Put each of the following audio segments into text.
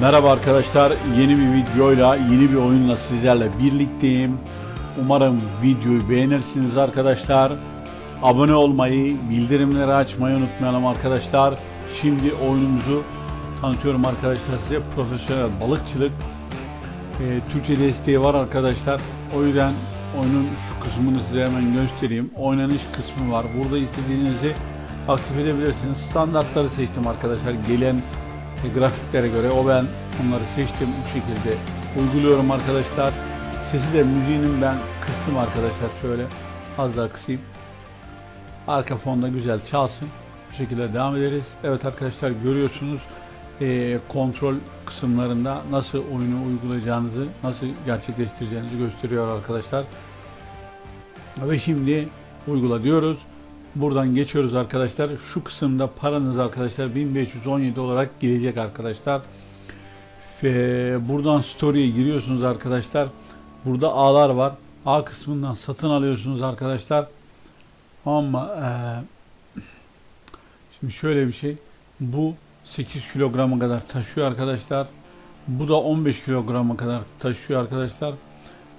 Merhaba arkadaşlar, yeni bir videoyla, yeni bir oyunla sizlerle birlikteyim. Umarım videoyu beğenirsiniz arkadaşlar. Abone olmayı, bildirimleri açmayı unutmayalım arkadaşlar. Şimdi oyunumuzu tanıtıyorum arkadaşlar size. Profesyonel balıkçılık. Ee, Türkçe desteği var arkadaşlar. O yüzden oyunun şu kısmını size hemen göstereyim. Oynanış kısmı var. Burada istediğinizi aktif edebilirsiniz. Standartları seçtim arkadaşlar. Gelen e, grafiklere göre o ben onları seçtim bu şekilde uyguluyorum arkadaşlar. Sesi de müziğinin ben kıstım arkadaşlar şöyle az daha kısayım. Arka fonda güzel çalsın. Bu şekilde devam ederiz. Evet arkadaşlar görüyorsunuz e, kontrol kısımlarında nasıl oyunu uygulayacağınızı, nasıl gerçekleştireceğinizi gösteriyor arkadaşlar. Ve şimdi uygula diyoruz. Buradan geçiyoruz arkadaşlar. Şu kısımda paranız arkadaşlar 1517 olarak gelecek arkadaşlar. Ve buradan story'e giriyorsunuz arkadaşlar. Burada A'lar var. A kısmından satın alıyorsunuz arkadaşlar. Ama eee, şimdi şöyle bir şey. Bu 8 kilograma kadar taşıyor arkadaşlar. Bu da 15 kilograma kadar taşıyor arkadaşlar.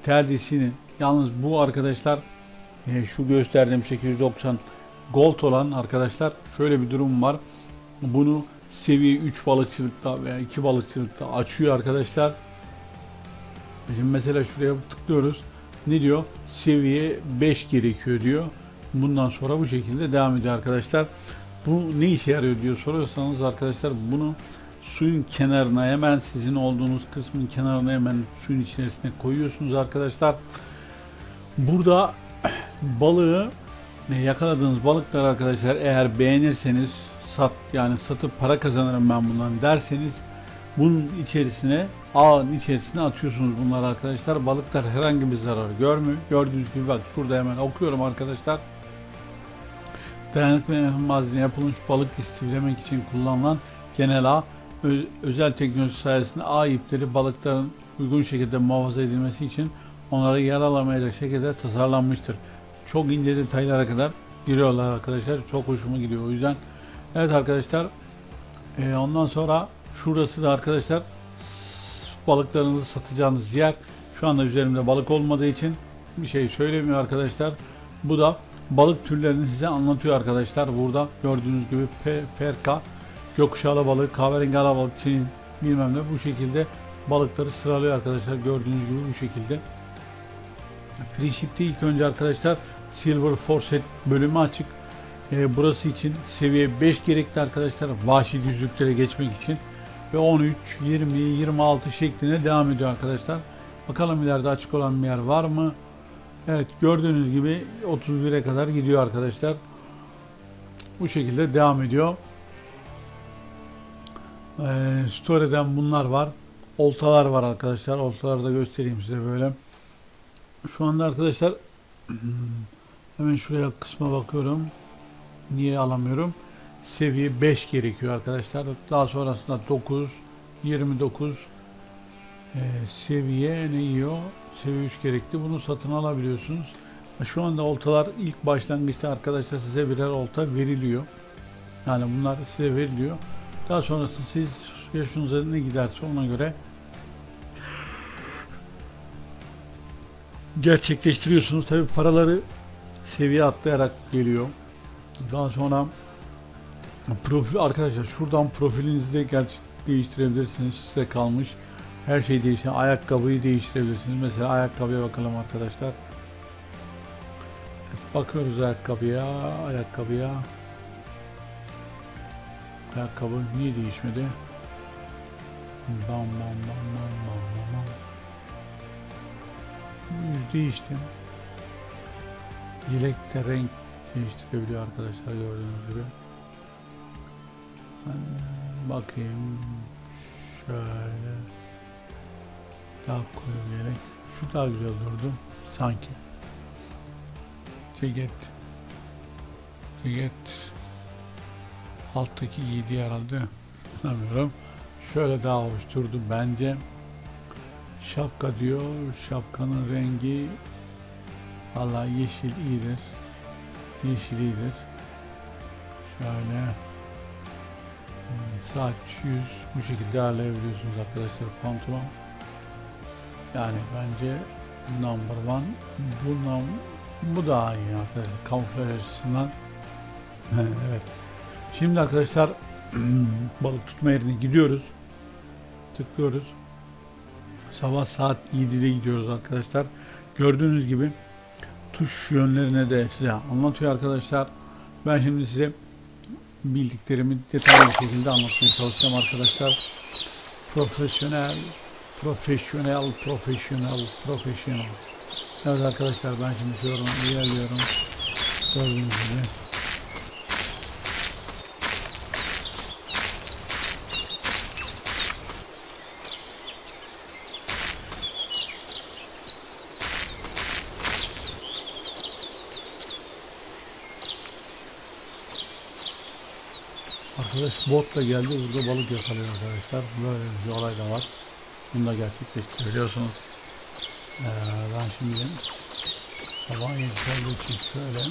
Terdisini yalnız bu arkadaşlar e, şu gösterdiğim 890 gold olan arkadaşlar şöyle bir durum var. Bunu seviye 3 balıkçılıkta veya 2 balıkçılıkta açıyor arkadaşlar. Şimdi mesela şuraya tıklıyoruz. Ne diyor? Seviye 5 gerekiyor diyor. Bundan sonra bu şekilde devam ediyor arkadaşlar. Bu ne işe yarıyor diyor soruyorsanız arkadaşlar bunu suyun kenarına hemen sizin olduğunuz kısmın kenarına hemen suyun içerisine koyuyorsunuz arkadaşlar. Burada balığı yakaladığınız balıklar arkadaşlar eğer beğenirseniz sat yani satıp para kazanırım ben bundan derseniz bunun içerisine ağın içerisine atıyorsunuz bunlar arkadaşlar. Balıklar herhangi bir zarar görmüyor. Gördüğünüz gibi bak şurada hemen okuyorum arkadaşlar. Dayanıklı yapılmış balık istiflemek için kullanılan genel ağ özel teknoloji sayesinde ağ ipleri balıkların uygun şekilde muhafaza edilmesi için onları yaralamayacak şekilde tasarlanmıştır. Çok ince detaylara kadar giriyorlar arkadaşlar. Çok hoşuma gidiyor o yüzden. Evet arkadaşlar. e, ondan sonra şurası da arkadaşlar balıklarınızı satacağınız yer. Şu anda üzerimde balık olmadığı için bir şey söylemiyor arkadaşlar. Bu da balık türlerini size anlatıyor arkadaşlar. Burada gördüğünüz gibi pe, perka, gökkuşağı balığı, kahverengi alabalık, çin bilmem ne bu şekilde balıkları sıralıyor arkadaşlar. Gördüğünüz gibi bu şekilde. Free Ship'te ilk önce arkadaşlar Silver Forset bölümü açık. Ee, burası için seviye 5 gerekli arkadaşlar. Vahşi yüzlüklere geçmek için. Ve 13, 20, 26 şeklinde devam ediyor arkadaşlar. Bakalım ileride açık olan bir yer var mı? Evet gördüğünüz gibi 31'e kadar gidiyor arkadaşlar. Bu şekilde devam ediyor. Ee, story'den bunlar var. Oltalar var arkadaşlar. Oltaları da göstereyim size böyle. Şu anda arkadaşlar hemen şuraya kısma bakıyorum. Niye alamıyorum? Seviye 5 gerekiyor arkadaşlar. Daha sonrasında 9, 29 ee, seviye ne yiyor? Seviye 3 gerekli. Bunu satın alabiliyorsunuz. Şu anda oltalar ilk başlangıçta arkadaşlar size birer olta veriliyor. Yani bunlar size veriliyor. Daha sonrasında siz yaşınıza ne giderse ona göre gerçekleştiriyorsunuz. Tabi paraları seviye atlayarak geliyor. Daha sonra profil arkadaşlar şuradan profilinizi de gerçek değiştirebilirsiniz. Size kalmış. Her şey değişiyor. Ayakkabıyı değiştirebilirsiniz. Mesela ayakkabıya bakalım arkadaşlar. Bakıyoruz ayakkabıya, ayakkabıya. Ayakkabı niye değişmedi? Bam bam bam bam bam bam değişti. Yelek de renk değiştirebiliyor arkadaşlar gördüğünüz gibi. Ben bakayım şöyle daha koyu yelek. Şu daha güzel durdu sanki. Ceket. Ceket. Alttaki giydiği herhalde. Anlamıyorum. Şöyle daha hoş durdu bence. Şapka diyor. Şapkanın rengi Vallahi yeşil iyidir. Yeşil iyidir. Şöyle saat 100 bu şekilde ayarlayabiliyorsunuz arkadaşlar pantolon. Yani bence number one bundan bu daha iyi arkadaşlar kamuflaj açısından. evet. Şimdi arkadaşlar balık tutma yerine gidiyoruz. Tıklıyoruz. Sabah saat 7'de gidiyoruz arkadaşlar. Gördüğünüz gibi tuş yönlerine de size anlatıyor arkadaşlar. Ben şimdi size bildiklerimi detaylı bir şekilde anlatmaya çalışacağım arkadaşlar. Profesyonel, profesyonel, profesyonel, profesyonel. Evet arkadaşlar ben şimdi şuradan ilerliyorum. Gördüğünüz gibi. Arkadaş botla geldi burada balık yakalıyor arkadaşlar. Böyle bir olay da var. Bunu da gerçekleştirebiliyorsunuz. Ee, ben şimdi sabah yetişerdiği için şöyle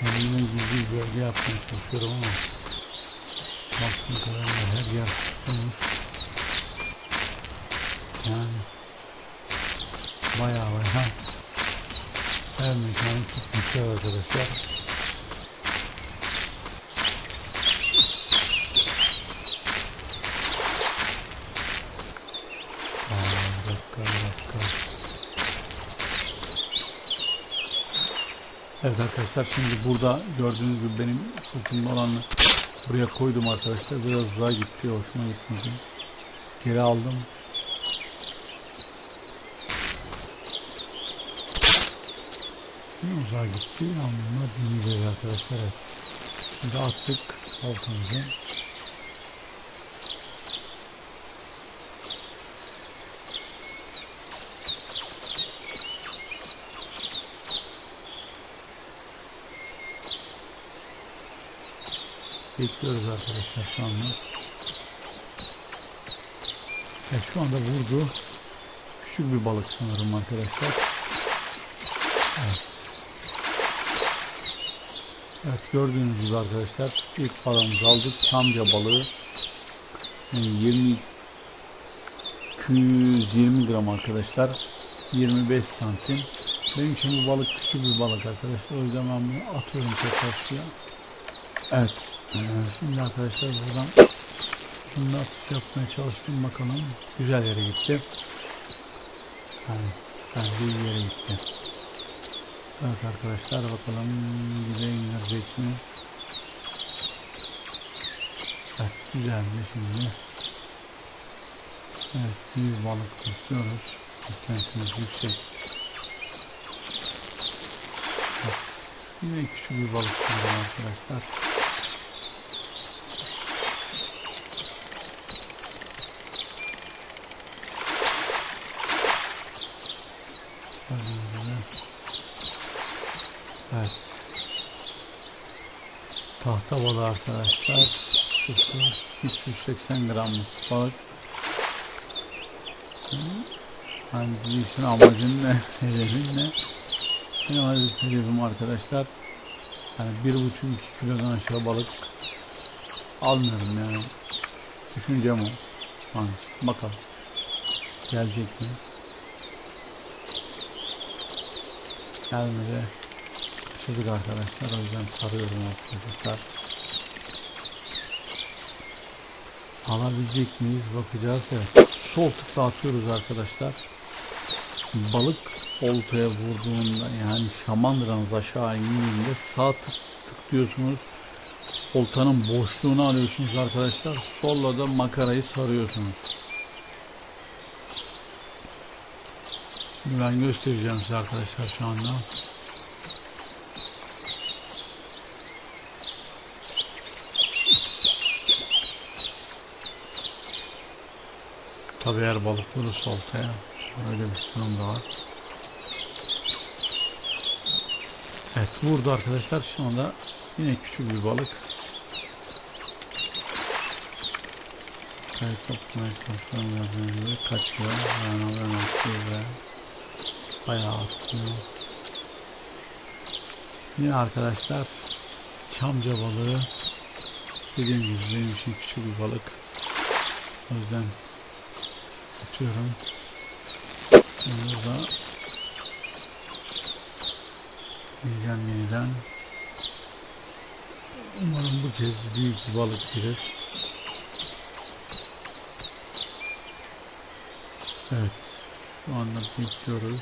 kendime gizli bir bölge yapmaya çalışıyorum ama baktığım kadarıyla her yer tutulmuş. Yani bayağı bayağı her mekanı tutmuşlar arkadaşlar. Evet arkadaşlar şimdi burada gördüğünüz gibi benim sırtımda olanı buraya koydum arkadaşlar. Biraz uzağa gitti. Hoşuma gitmedi. Geri aldım. Uzağa gitti anlamına dinleyeceğiz arkadaşlar. Evet. Şimdi attık oltamızı. Bekliyoruz arkadaşlar şu anda. Evet şu anda vurdu. Küçük bir balık sanırım arkadaşlar. Evet. Evet gördüğünüz gibi arkadaşlar ilk balığımızı aldık. Çamca balığı. Yani 20 220 gram arkadaşlar. 25 santim. Benim için bu balık küçük bir balık arkadaşlar. O yüzden ben bunu atıyorum tekrar suya. Evet. Şimdi arkadaşlar buradan şimdi atış yapmaya çalıştım bakalım. Güzel yere gitti. Yani bence iyi yere gitti. Evet arkadaşlar bakalım bize indirecek mi? Evet güzeldi şimdi. Evet bir balık tutuyoruz. Beklentimiz yüksek. Evet, yine küçük bir balık tutuyorum arkadaşlar. Gördüğünüz gibi. Evet. Tahta balığı arkadaşlar. 0 380 gramlık balık. Hani işin amacın ne? Hedefin ne? Benim hedef- hedefim arkadaşlar. Hani bir buçuk iki kilodan aşağı balık almıyorum yani. Düşüncem o. Bakalım. Gelecek mi? Gelmedi. Kaçırdık arkadaşlar. O yüzden sarıyorum arkadaşlar. Alabilecek miyiz? Bakacağız. Evet. Sol tıkla atıyoruz arkadaşlar. Balık oltaya vurduğunda yani şamandıranız aşağı indiğinde sağ tık tıklıyorsunuz. Oltanın boşluğunu alıyorsunuz arkadaşlar. Solla da makarayı sarıyorsunuz. Şimdi ben göstereceğim size arkadaşlar şu anda. Tabii eğer balık vurursa oltaya öyle bir durum da var. Evet vurdu arkadaşlar şu anda yine küçük bir balık. Kayıt gördüğünüz gibi kaçıyor. Yani ben atıyor ve bayağı atıyor. Yine arkadaşlar çamca balığı Dediğim gibi benim için küçük bir balık. O yüzden atıyorum. Burada yiyeceğim yeniden. Umarım bu kez büyük bir balık gelir. Evet. Şu anda bekliyoruz.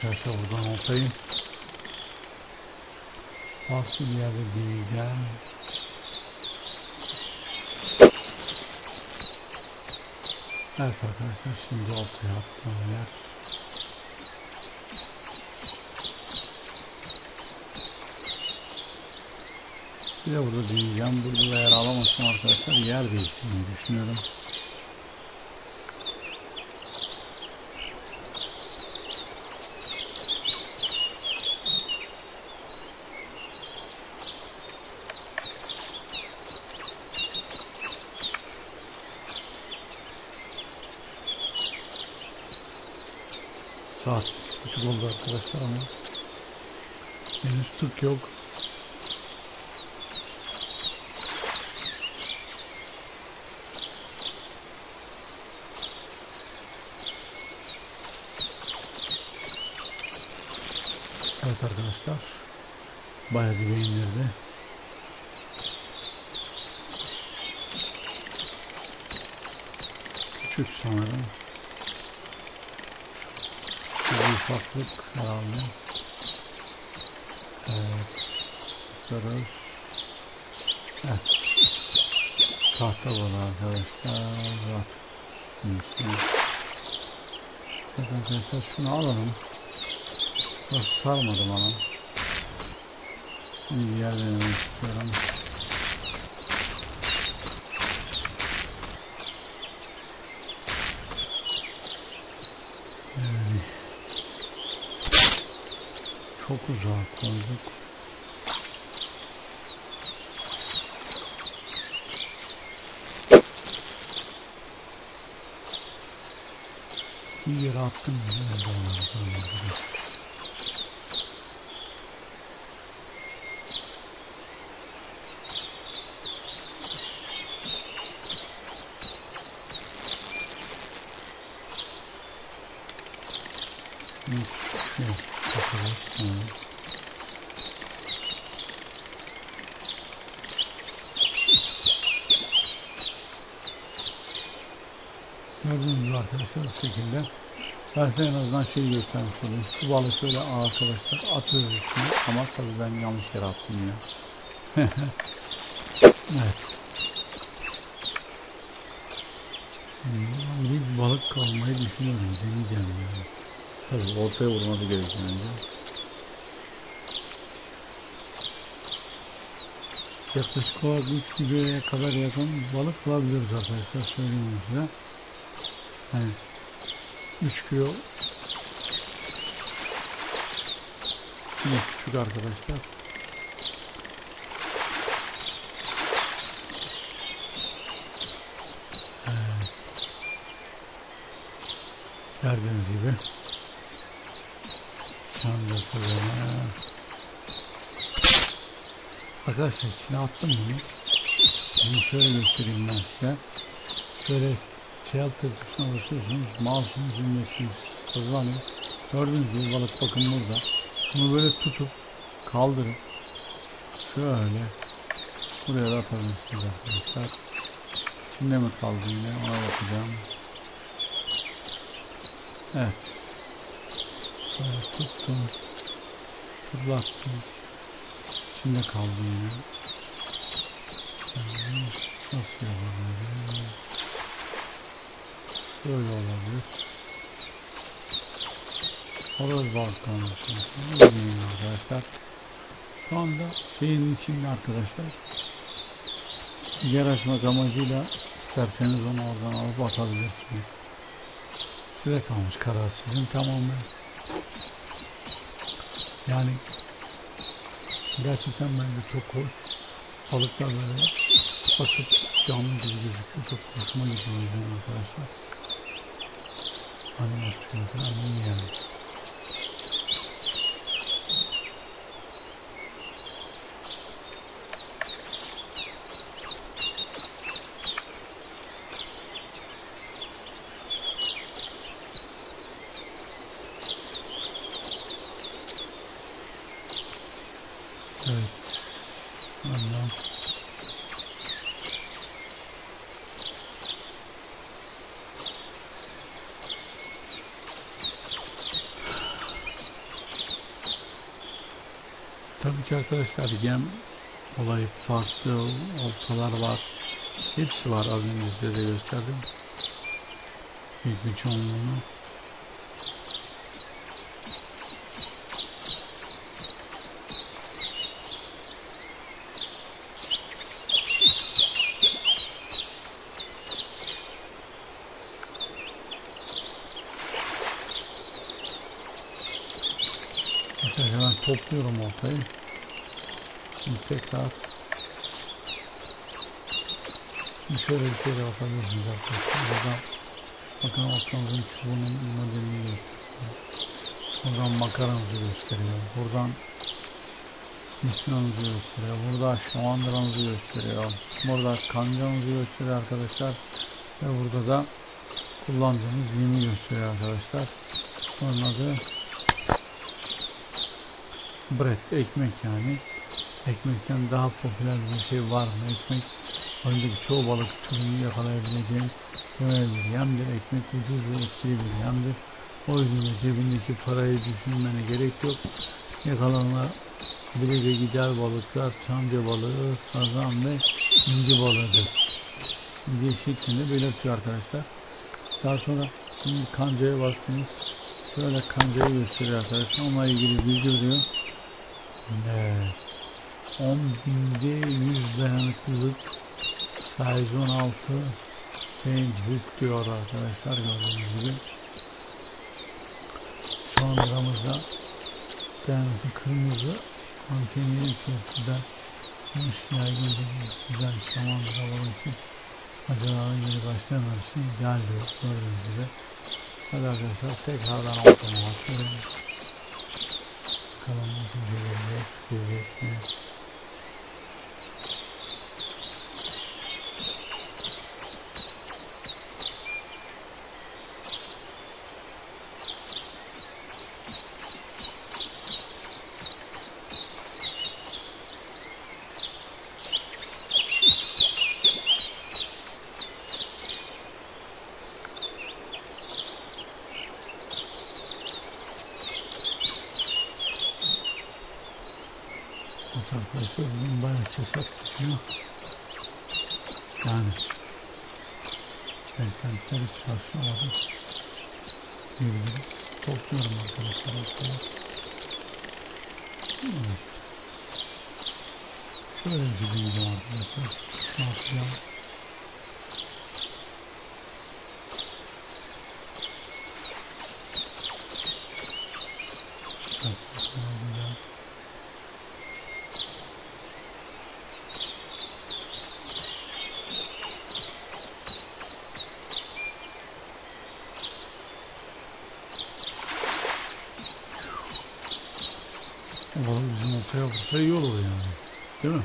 Topluyorum arkadaşlar buradan oltayı. Farklı bir yerde deneyeceğim. Evet arkadaşlar şimdi oltaya attığım yer. Bir de burada deneyeceğim. Burada da yer alamazsam arkadaşlar yer değiştirmeyi düşünüyorum. Saat buçuk oldu arkadaşlar ama henüz tık yok. Evet arkadaşlar bayağı bir beğenildi. Küçük sanırım. Bir ufaklık herhalde. Evet. Bakıyoruz. Evet. Tahta var arkadaşlar. Var. Evet arkadaşlar şunu alalım. Biraz sarmadı bana. Şimdi bir yer denemek istiyorum. Çok uzak koyduk. Bir yere attım. Nerede oldu? Yok, bakalım. Tamam. Gördüğünüz gibi arkadaşlar bu şekilde. Ben size en azından şey göstermiş olayım. Şu balığı şöyle arkadaşlar atıyoruz üstüne ama tabii ben yanlış yere attım ya. evet. Hmm, Bir balık kalmayı düşünüyorum. Deneyeceğim yani. Tabii ortaya vurması gerekiyor önce. Yaklaşık olarak 3 kiloya kadar yakın balık bulabiliriz arkadaşlar söyleyeyim size. Yani 3 kilo yine küçük arkadaşlar. Evet. Gördüğünüz gibi Çanda sabunu. Arkadaşlar içine attım bunu. Bunu şöyle göstereyim ben size. Şöyle çeyal tırtısına basıyorsunuz. Mouse'un zümresi hızlanıyor. Gördüğünüz gibi balık bakın burada. Bunu böyle tutup kaldırıp şöyle buraya da atabilirsiniz arkadaşlar. İçinde mi kaldı yine ona bakacağım. Evet. Böyle tuttum. Fırlattım. İçinde kaldı yine. Nasıl yapabilirim? Böyle olabilir. Horoz balkanı Bilmiyorum arkadaşlar. Şu anda şeyin içinde arkadaşlar yer açmak amacıyla isterseniz onu oradan alıp atabilirsiniz. Size kalmış karar sizin tamamen. Yani gerçekten bence çok hoş. Balıklar böyle bakıp canlı gibi gözüküyor. Çok hoşuma gidiyor arkadaşlar. Animasyonu falan iyi yani. Evet. Ondan Tabii ki arkadaşlar yem olayı farklı oltalar var. Hepsi var az önce size de gösterdim. Büyük bir çoğunluğunu. Arkadaşlar ben topluyorum ortayı. Şimdi tekrar Şimdi şöyle bir şeyle bakabilirsiniz arkadaşlar. Buradan bakın ortamızın çubuğunun modelini gösteriyor. Buradan makaranızı gösteriyor. Buradan misyonumuzu gösteriyor. Burada şamandıramızı gösteriyor. Burada kancanızı gösteriyor arkadaşlar. Ve burada da kullandığımız yemi gösteriyor arkadaşlar. Onun adı bread, ekmek yani. Ekmekten daha popüler bir şey var mı? Ekmek oyundaki çoğu balık türünü yakalayabileceğin temel bir yemdir. Ekmek ucuz ve etkili bir yemdir. O yüzden de cebindeki parayı düşünmene gerek yok. Yakalanma bile de gider balıklar, çamca balığı, sazan ve inci balığıdır. diye şeklinde belirtiyor arkadaşlar. Daha sonra şimdi kancaya bastınız. Şöyle kancayı gösteriyor arkadaşlar. Onunla ilgili bilgi veriyor. Evet. 10 binde 100 dayanıklılık size 16 chain hook diyor arkadaşlar gördüğünüz gibi. Şu an aramızda dayanıklı kırmızı anteni içerisinde sonuç yaygın bir güzel samandıra olan için acaba yeni ideal diyor gördüğünüz gibi. Hadi arkadaşlar tekrardan ortama bakıyorum. Bakalım nasıl gelecek, gelecek mi? Bak arkadaşlar bunun bayağı kesat tutuyor. Yani beklentiler hiç karşılamadı. Diyebiliriz. Topluyorum arkadaşlar. ortaya. Evet. Şöyle bir şey gideceğim arkadaşlar. Ne yapacağım? Bak, ne yapacağım? Umarım bizim ortaya vursa iyi olur yani. Değil mi?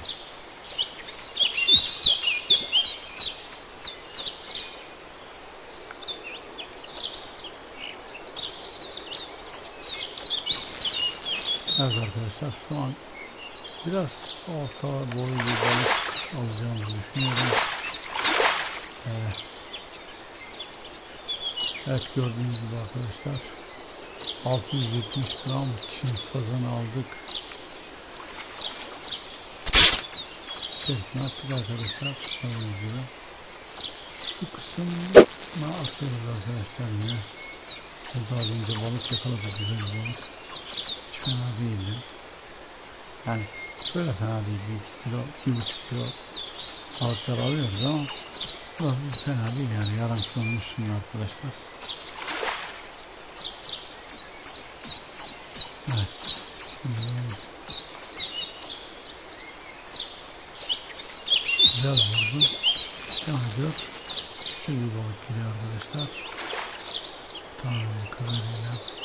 Evet arkadaşlar şu an biraz orta boylu bir balık alacağımızı düşünüyorum. Evet. Evet gördüğünüz gibi arkadaşlar 670 gram Çin sazanı aldık. içerisine attık arkadaşlar. Gördüğünüz gibi. Bu kısmına atıyoruz arkadaşlar yine. Burada az önce balık yakaladık güzel balık. Hiç fena değildi. Yani şöyle fena değil. Bir kilo, bir buçuk kilo balıklar alıyoruz ama burası fena değil yani. Yarım kilonun üstünde arkadaşlar. Evet. Güzel vurdu. Devam ediyor. Şimdi balık geliyor arkadaşlar. Tamam kadarıyla.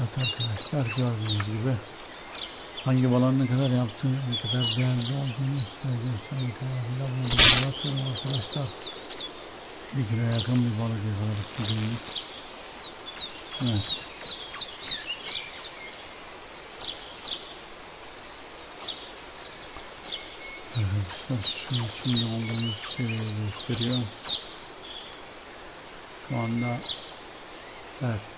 Evet arkadaşlar gördüğünüz gibi hangi balon ne kadar yaptığını, ne kadar değerli olduğunu göstermek kadarıyla bunu da güzel atıyorum arkadaşlar. Bir kilo yakın bir balık yakaladık bugün. Evet. Arkadaşlar şu içinde olduğumuz seviyeyi gösteriyor. Şu anda evet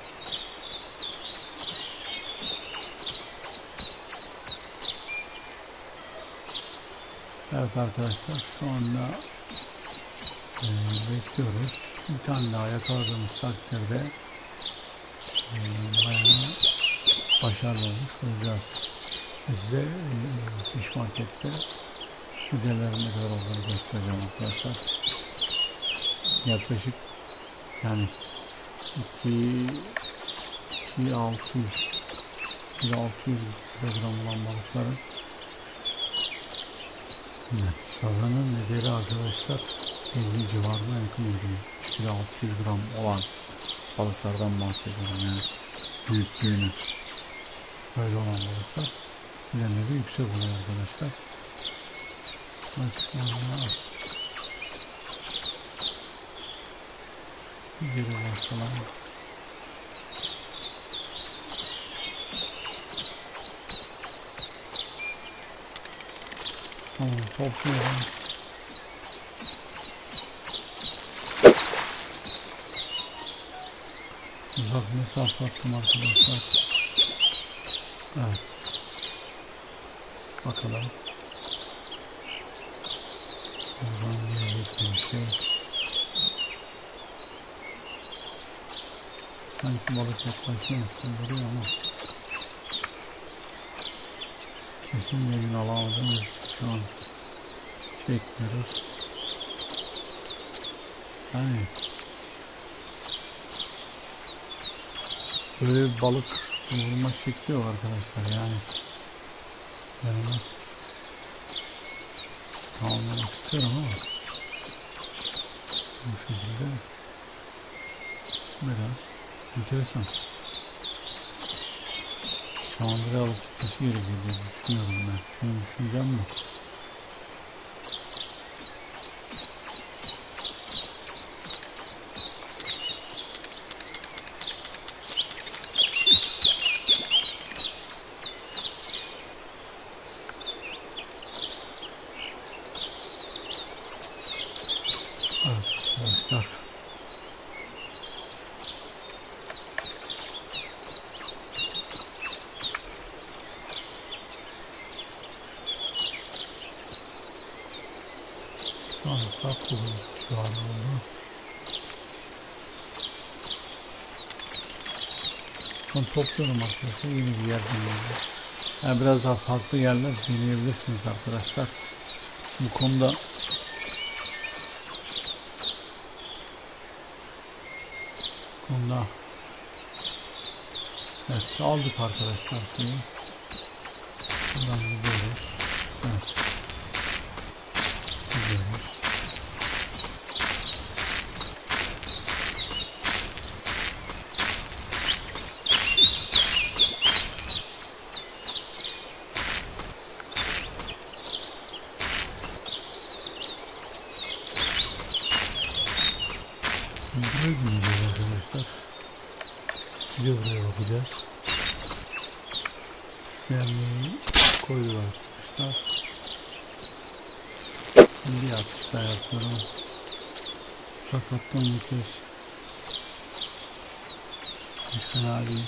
Evet arkadaşlar şu anda e, bekliyoruz. Bir tane daha yakaladığımız takdirde e, bayağı başarılı olmuş olacağız. Size e, fiş markette hücrelerin ne kadar olduğunu göstereceğim arkadaşlar. Yaklaşık yani 2 2 600 2 600 kilogram olan balıkların Evet, sazanın nedeni arkadaşlar 50 civarına yakın oluyor. 3 kilo 600 gram olan balıklardan bahsediyorum yani büyüklüğünü. Böyle olan balıklar bilenleri yüksek oluyor arkadaşlar. Anda geri basalım. Tamam topluyorum. Uzak mesafe attım arkadaşlar. Evet. Bakalım. Buradan gelecek bir şey. Sanki balık yaklaşmış gibi ama kesin emin alamadığımız şu an çekmiyoruz. Yani böyle bir balık vurma şekli yok arkadaşlar yani. Yani tamamlamak istiyorum ama bu şekilde biraz enteresan. Şamandırı alıp gitmesi gerekiyor diye düşünüyorum ben. Benim düşüncem bu. Evet arkadaşlar. Saat bulun şu an oldu. Son topluyorum arkadaşlar. Yeni bir yer deniyorum. Yani biraz daha farklı yerler deneyebilirsiniz arkadaşlar. Bu konuda Bunda Evet aldık arkadaşlar şeyi. Buradan gidiyoruz. Evet. Gidiyoruz. Buraya gideceğiz arkadaşlar. Bir de buraya bakacağız. Güvenliği koydular arkadaşlar. Şimdi yapıyorum. Uzaklattan bir kez. Hiç fena değil.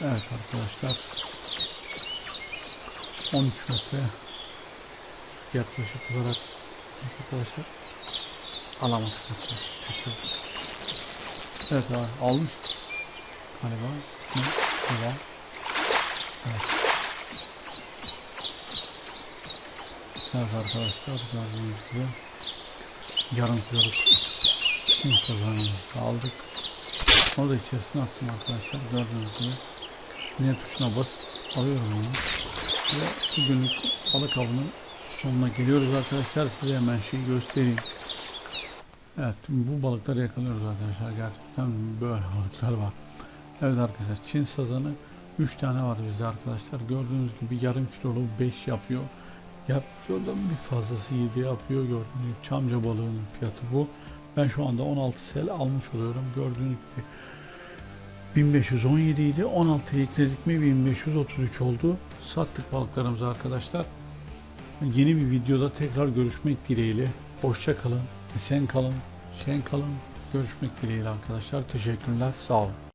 Evet arkadaşlar. 13 metre yaklaşık olarak arkadaşlar alamadık. Evet abi almış. Galiba. Devam. Evet. Evet arkadaşlar gördüğünüz gibi yarım kiloluk sazanımızı aldık. Onu da içerisine attım arkadaşlar gördüğünüz gibi. Ne tuşuna basıp alıyorum onu. Ve bugünlük balık avının sonuna geliyoruz arkadaşlar. Size hemen şeyi göstereyim. Evet bu balıkları yakalıyoruz arkadaşlar. Gerçekten böyle balıklar var. Evet arkadaşlar Çin sazanı 3 tane var bizde arkadaşlar. Gördüğünüz gibi yarım kilolu 5 yapıyor. Yapıyordan bir fazlası 7 yapıyor. Gördüğünüz gibi çamca balığının fiyatı bu. Ben şu anda 16 sel almış oluyorum. Gördüğünüz gibi 1517 idi. 16 ekledik mi 1533 oldu. Sattık balıklarımızı arkadaşlar. Yeni bir videoda tekrar görüşmek dileğiyle. Hoşça kalın. Esen kalın. Şen kalın. Görüşmek dileğiyle arkadaşlar. Teşekkürler. Sağ olun.